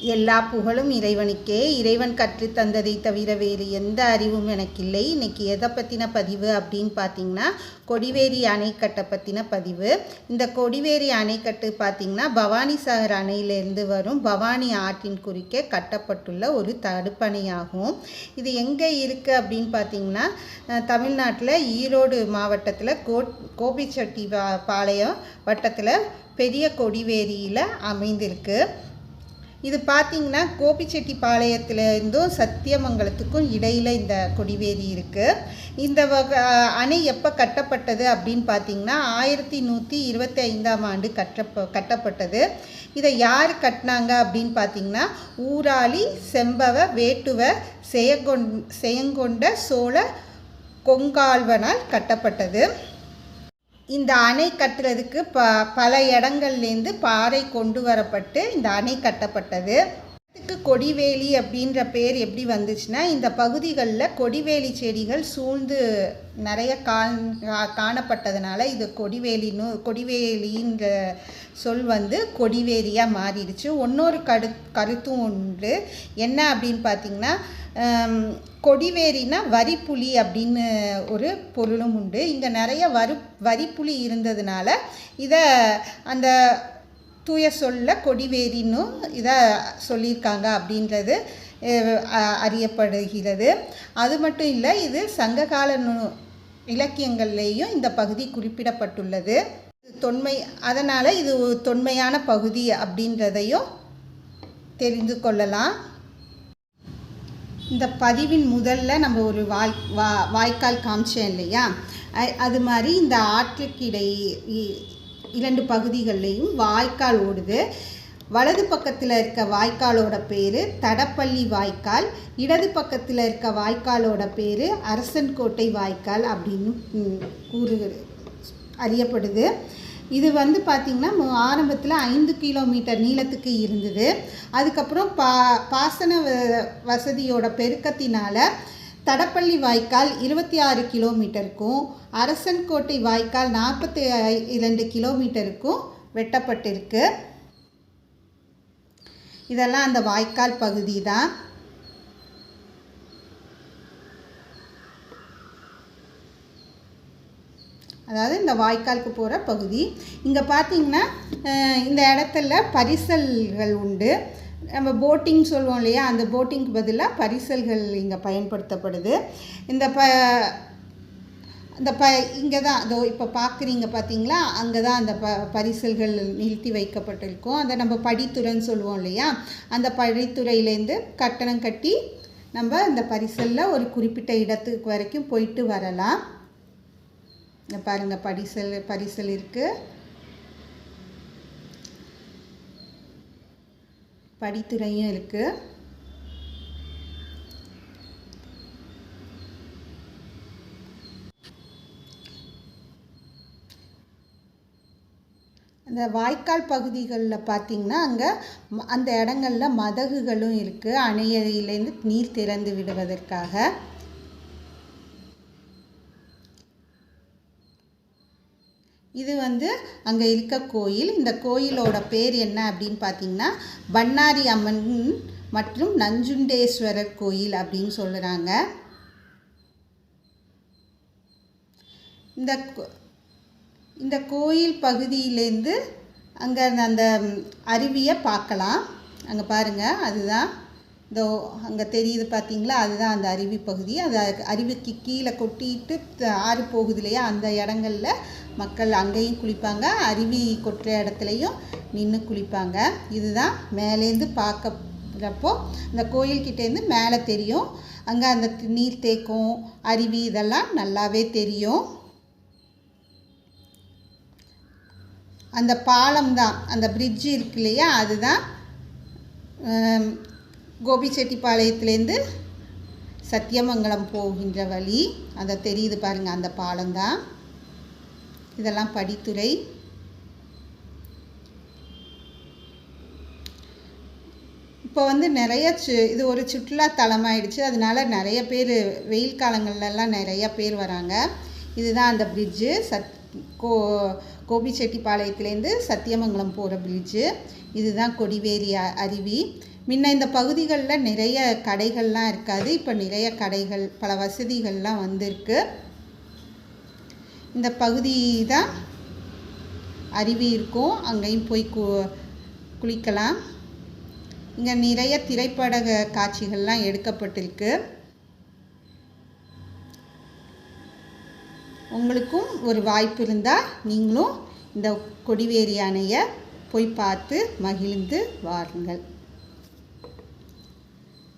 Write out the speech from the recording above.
எல்லா புகழும் இறைவனுக்கே. இறைவன் கற்று தந்ததை தவிர வேறு எந்த அறிவும் எனக்கில்லை. இன்னைக்கு எதை பற்றின பதிவு அப்படின்னு பார்த்தீங்கன்னா கொடிவேரி அணைக்கட்டை பற்றின பதிவு. இந்த கொடிவேரி அணைக்கட்டு பார்த்தீங்கன்னா பவானிசாகர் அணையிலிருந்து வரும் பவானி ஆற்றின் குறுக்கே கட்டப்பட்டுள்ள ஒரு தடுப்பணையாகும். இது எங்கே இருக்குது அப்படின்னு பார்த்தீங்கன்னா தமிழ்நாட்டில் ஈரோடு மாவட்டத்தில் கோ கோபிச்செட்டி பா- பாளையம் வட்டத்தில் பெரிய கொடிவேரியில் அமைந்திருக்கு. இது பார்த்தீங்கன்னா கோபிச்செட்டிப்பாளையத்துலேருந்தும் சத்தியமங்கலத்துக்கும் இடையில் இந்த கொடிவேரி இருக்குது இந்த வக அணை எப்போ கட்டப்பட்டது அப்படின்னு பார்த்தீங்கன்னா ஆயிரத்தி நூற்றி இருபத்தி ஐந்தாம் ஆண்டு கட்டப்ப கட்டப்பட்டது. இதை யார் கட்டினாங்க அப்படின்னு பார்த்தீங்கன்னா ஊராளி செம்பவ வேட்டுவ செயங்கொண் செயங்கொண்ட சோழ கொங்கால்வனால் கட்டப்பட்டது. இந்த அணை கட்டுறதுக்கு ப பல இடங்கள்லேருந்து பாறை கொண்டு வரப்பட்டு இந்த அணை கட்டப்பட்டது. இதுக்கு கொடிவேலி அப்படின்ற பேர் எப்படி வந்துச்சுன்னா இந்த பகுதிகளில் கொடிவேலி செடிகள் சூழ்ந்து நிறைய காண் கா- காணப்பட்டதுனால இது கொடிவேலின்னு கொடிவேலின்ற சொல் வந்து கொடிவேலியாக மாறிடுச்சு. இன்னொரு கரு கருத்தும் உண்டு. என்ன அப்படின்னு பார்த்தீங்கன்னா கொடிவேரினா வரிப்புலி அப்படின்னு ஒரு பொருளும் உண்டு. இங்கே நிறைய வரு வரிப்புலி இருந்ததுனால இதை அந்த தூய சொல்ல கொடிவேரின்னும் இதை சொல்லியிருக்காங்க அப்படின்றது அறியப்படுகிறது. அது மட்டும் இல்லை இது சங்ககால நு இலக்கியங்கள்லேயும் இந்த பகுதி குறிப்பிடப்பட்டுள்ளது. தொன்மை அதனால் இது தொன்மையான பகுதி அப்படின்றதையும் தெரிந்து கொள்ளலாம். இந்த பதிவின் முதல்ல நம்ம ஒரு வாய் வா வாய்க்கால் காமிச்சேன் இல்லையா? அது மாதிரி இந்த ஆற்றுக்கு இடை இ- இரண்டு பகுதிகள்லேயும் வாய்க்கால் ஓடுது. வலது பக்கத்தில் இருக்க வாய்க்காலோட பேர் தடப்பள்ளி வாய்க்கால் இடது பக்கத்தில் இருக்க வாய்க்காலோட பேர் அரசன்கோட்டை வாய்க்கால் அப்படின்னு கூறு அறியப்படுது. இது வந்து பார்த்திங்கன்னா ஆரம்பத்தில் ஐந்து கிலோமீட்டர் நீளத்துக்கு இருந்தது. அதுக்கப்புறம் பா பாசன வ- வசதியோட பெருக்கத்தினால் தடப்பள்ளி வாய்க்கால் இருபத்தி ஆறு கிலோமீட்டருக்கும் அரசன்கோட்டை வாய்க்கால் நாற்பத்தி இரண்டு கிலோமீட்டருக்கும் வெட்டப்பட்டிருக்கு. இதெல்லாம் அந்த வாய்க்கால் பகுதி தான் அதாவது இந்த வாய்க்காலுக்கு போகிற பகுதி. இங்கே பார்த்தீங்கன்னா இந்த இடத்துல பரிசல்கள் உண்டு. நம்ம போட்டிங் சொல்லுவோம் இல்லையா? அந்த போட்டிங்க்கு பதிலாக பரிசல்கள் இங்கே பயன்படுத்தப்படுது. இந்த ப இந்த ப இங்கே தான் அதோ இப்போ பார்க்குறீங்க பார்த்தீங்களா அங்கே தான் அந்த ப பரிசல்கள் நிறுத்தி வைக்கப்பட்டிருக்கும். அதை நம்ம படித்துறைன்னு சொல்லுவோம் இல்லையா? அந்த படித்துறையிலேருந்து கட்டணம் கட்டி நம்ம அந்த பரிசலில் ஒரு குறிப்பிட்ட இடத்துக்கு வரைக்கும் போயிட்டு வரலாம். இங்க பாருங்க பரிசல் பரிசல் இருக்கு. படித்துறையும் இருக்கு. அந்த வாய்க்கால் பகுதிகளில் பார்த்திங்கன்னா அங்கே அந்த இடங்கள்ல மதகுகளும் இருக்குது அணையிலேருந்து நீர் திறந்து விடுவதற்காக. இது வந்து அங்கே இருக்க கோயில். இந்த கோயிலோட பேர் என்ன அப்படின்னு பார்த்தீங்கன்னா பண்ணாரி அம்மன் மற்றும் நஞ்சுண்டேஸ்வரர் கோயில் அப்படின்னு சொல்கிறாங்க இந்த கோ- இந்த கோயில் பகுதியிலேருந்து அங்கே அந்த அருவியை பார்க்கலாம் அங்கே பாருங்கள் அதுதான் இதோ அங்கே தெரியுது பார்த்தீங்களா அதுதான் அந்த அருவி பகுதி. அது அருவிக்கு கீழே கொட்டிட்டு ஆறு போகுது இல்லையா? அந்த இடங்கள்ல மக்கள் அங்கேயும் குளிப்பாங்க. அருவி கொட்டுற இடத்துலையும் நின்று குளிப்பாங்க. இதுதான் மேலேருந்து பார்க்கறப்போ இந்த கோயில்கிட்டேருந்து மேலே தெரியும். அங்கே அந்த நீர் நீர்த்தேக்கம் அருவி இதெல்லாம் நல்லாவே தெரியும். அந்த பாலம் தான். அந்த பிரிட்ஜு இருக்கு இல்லையா? அதுதான் கோபிச்செட்டிப்பாளையத்துலேருந்து சத்தியமங்கலம் போகின்ற வழி. அந்த தெரியுது பாருங்கள் அந்த பாலந்தான் இதெல்லாம் படித்துறை. இப்போ வந்து நிறைய சு இது ஒரு சுற்றுலா தலமாயிடுச்சு. அதனால நிறைய பேர் வெயில் காலங்கள்லாம் நிறைய பேர் வராங்க. இதுதான் அந்த பிரிட்ஜு சத் கோ கோபிச்செட்டிப்பாளையத்துலேருந்து சத்தியமங்கலம் போகிற பிரிட்ஜு இதுதான் கொடிவேரி அ- அருவி. முன்ன இந்த பகுதிகளில் நிறைய கடைகள்லாம் இருக்காது. இப்போ நிறைய கடைகள் பல வசதிகள்லாம் வந்திருக்கு. இந்த பகுதி தான் அருவி இருக்கும். அங்கேயும் போய் கு குளிக்கலாம். இங்கே நிறைய திரைப்பட காட்சிகள்லாம் எடுக்கப்பட்டிருக்கு. உங்களுக்கும் ஒரு வாய்ப்பு இருந்தால் நீங்களும் இந்த கொடிவேரி அணையை போய் பார்த்து மகிழ்ந்து வாருங்கள்.